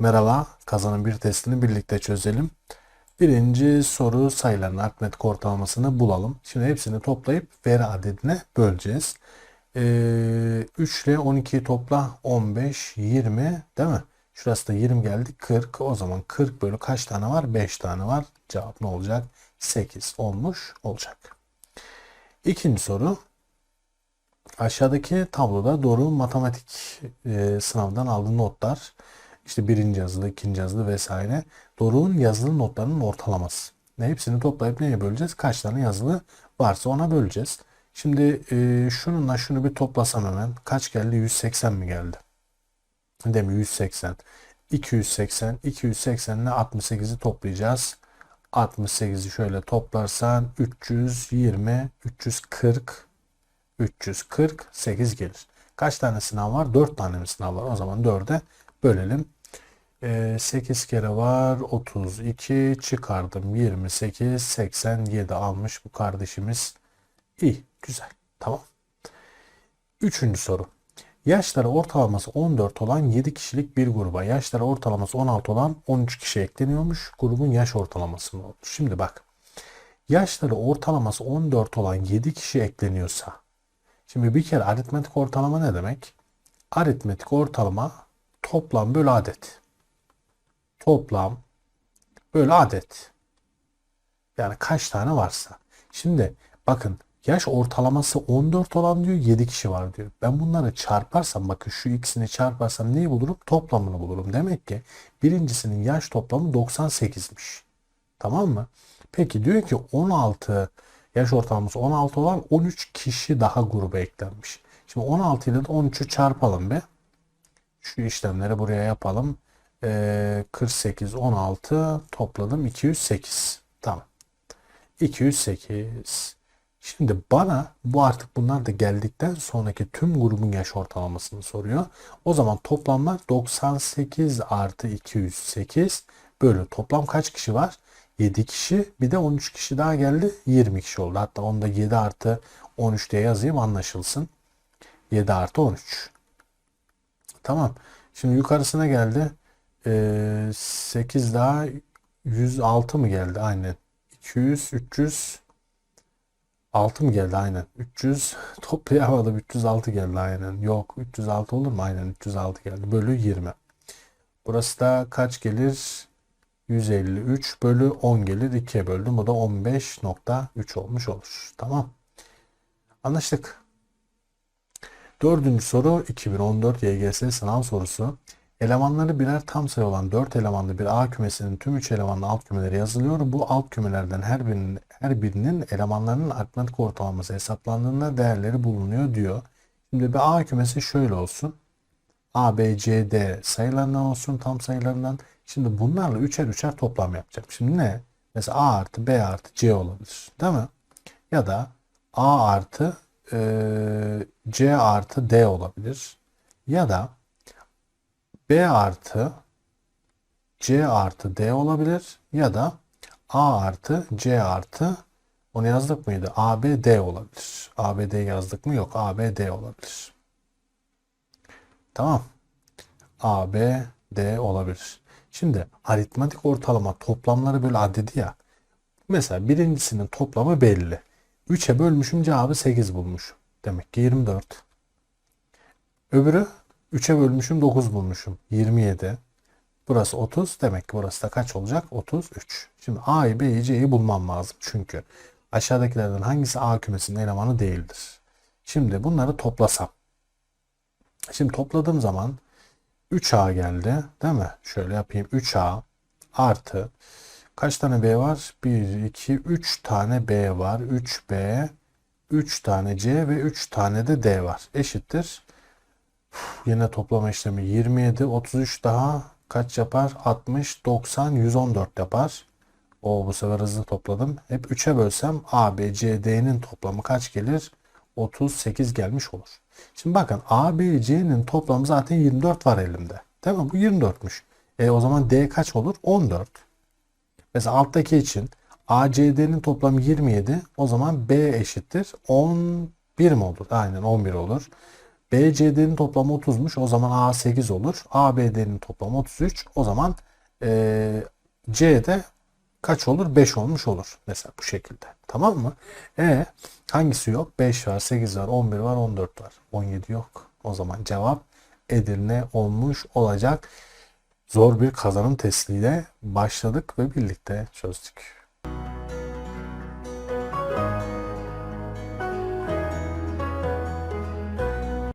Merhaba, kazanım bir testini birlikte çözelim. Birinci soru sayıların aritmetik ortalamasını bulalım. Şimdi hepsini toplayıp veri adedine böleceğiz. Ee, 3 ile 12'yi topla 15, 20 değil mi? Şurası da 20 geldi 40. O zaman 40 bölü kaç tane var? 5 tane var. Cevap ne olacak? 8 olmuş olacak. İkinci soru. Aşağıdaki tabloda doğru matematik e, sınavdan aldığı notlar işte birinci yazılı, ikinci yazılı vesaire. Doruk'un yazılı notlarının ortalaması. Ne hepsini toplayıp neye böleceğiz? Kaç tane yazılı varsa ona böleceğiz. Şimdi e, şununla şunu bir toplasam hemen. Kaç geldi? 180 mi geldi? Değil mi? 180. 280. 280 ile 68'i toplayacağız. 68'i şöyle toplarsan 320, 340, 348 gelir. Kaç tane sınav var? 4 tane mi sınav var? O zaman 4'e bölelim. Ee, 8 kere var 32 çıkardım 28 87 almış bu kardeşimiz. İyi güzel tamam. Üçüncü soru. Yaşları ortalaması 14 olan 7 kişilik bir gruba yaşları ortalaması 16 olan 13 kişi ekleniyormuş. Grubun yaş ortalaması mı olmuş? Şimdi bak. Yaşları ortalaması 14 olan 7 kişi ekleniyorsa. Şimdi bir kere aritmetik ortalama ne demek? Aritmetik ortalama toplam bölü adet. Toplam bölü adet. Yani kaç tane varsa. Şimdi bakın yaş ortalaması 14 olan diyor 7 kişi var diyor. Ben bunları çarparsam bakın şu ikisini çarparsam neyi bulurum? Toplamını bulurum. Demek ki birincisinin yaş toplamı 98'miş. Tamam mı? Peki diyor ki 16 yaş ortalaması 16 olan 13 kişi daha gruba eklenmiş. Şimdi 16 ile de 13'ü çarpalım be. Şu işlemleri buraya yapalım. Ee, 48, 16 topladım 208. Tamam. 208. Şimdi bana bu artık bunlar da geldikten sonraki tüm grubun yaş ortalamasını soruyor. O zaman toplamlar 98 artı 208 bölü toplam kaç kişi var? 7 kişi bir de 13 kişi daha geldi 20 kişi oldu. Hatta onda 7 artı 13 diye yazayım anlaşılsın. 7 artı 13. Tamam. Şimdi yukarısına geldi. Ee, 8 daha 106 mı geldi? Aynen. 200, 300 6 mı geldi? Aynen. 300 toplayamadım. 306 geldi aynen. Yok. 306 olur mu? Aynen. 306 geldi. Bölü 20. Burası da kaç gelir? 153 bölü 10 gelir. 2'ye böldüm. Bu da 15.3 olmuş olur. Tamam. Anlaştık. Dördüncü soru 2014 YGS sınav sorusu. Elemanları birer tam sayı olan 4 elemanlı bir A kümesinin tüm 3 elemanlı alt kümeleri yazılıyor. Bu alt kümelerden her birinin, her birinin elemanlarının aritmetik ortalaması hesaplandığında değerleri bulunuyor diyor. Şimdi bir A kümesi şöyle olsun. A, B, C, D sayılarından olsun tam sayılarından. Şimdi bunlarla üçer üçer toplam yapacağım. Şimdi ne? Mesela A artı B artı C olabilir. Değil mi? Ya da A artı e, C artı D olabilir. Ya da B artı C artı D olabilir. Ya da A artı C artı onu yazdık mıydı? A, B, D olabilir. A, B, D yazdık mı? Yok. A, B, D olabilir. Tamam. A, B, D olabilir. Şimdi aritmatik ortalama toplamları böyle adedi ya. Mesela birincisinin toplamı belli. 3'e bölmüşüm cevabı 8 bulmuşum. Demek ki 24. Öbürü 3'e bölmüşüm 9 bulmuşum. 27. Burası 30. Demek ki burası da kaç olacak? 33. Şimdi A'yı B'yi C'yi bulmam lazım. Çünkü aşağıdakilerden hangisi A kümesinin elemanı değildir? Şimdi bunları toplasam. Şimdi topladığım zaman 3A geldi. Değil mi? Şöyle yapayım. 3A artı kaç tane B var? 1, 2, 3 tane B var. 3B 3 tane C ve 3 tane de D var. Eşittir. Yine toplama işlemi 27, 33 daha kaç yapar? 60, 90, 114 yapar. O bu sefer hızlı topladım. Hep 3'e bölsem A, B, C, D'nin toplamı kaç gelir? 38 gelmiş olur. Şimdi bakın A, B, C'nin toplamı zaten 24 var elimde. Değil mi? Bu 24'müş. E o zaman D kaç olur? 14. Mesela alttaki için ACD'nin toplamı 27. O zaman B eşittir. 11 mi olur? Aynen 11 olur. BCD'nin toplamı 30'muş. O zaman A 8 olur. ABD'nin toplamı 33. O zaman eee C'de kaç olur? 5 olmuş olur. Mesela bu şekilde. Tamam mı? E hangisi yok? 5 var, 8 var, 11 var, 14 var. 17 yok. O zaman cevap Edirne olmuş olacak. Zor bir kazanım testiyle başladık ve birlikte çözdük.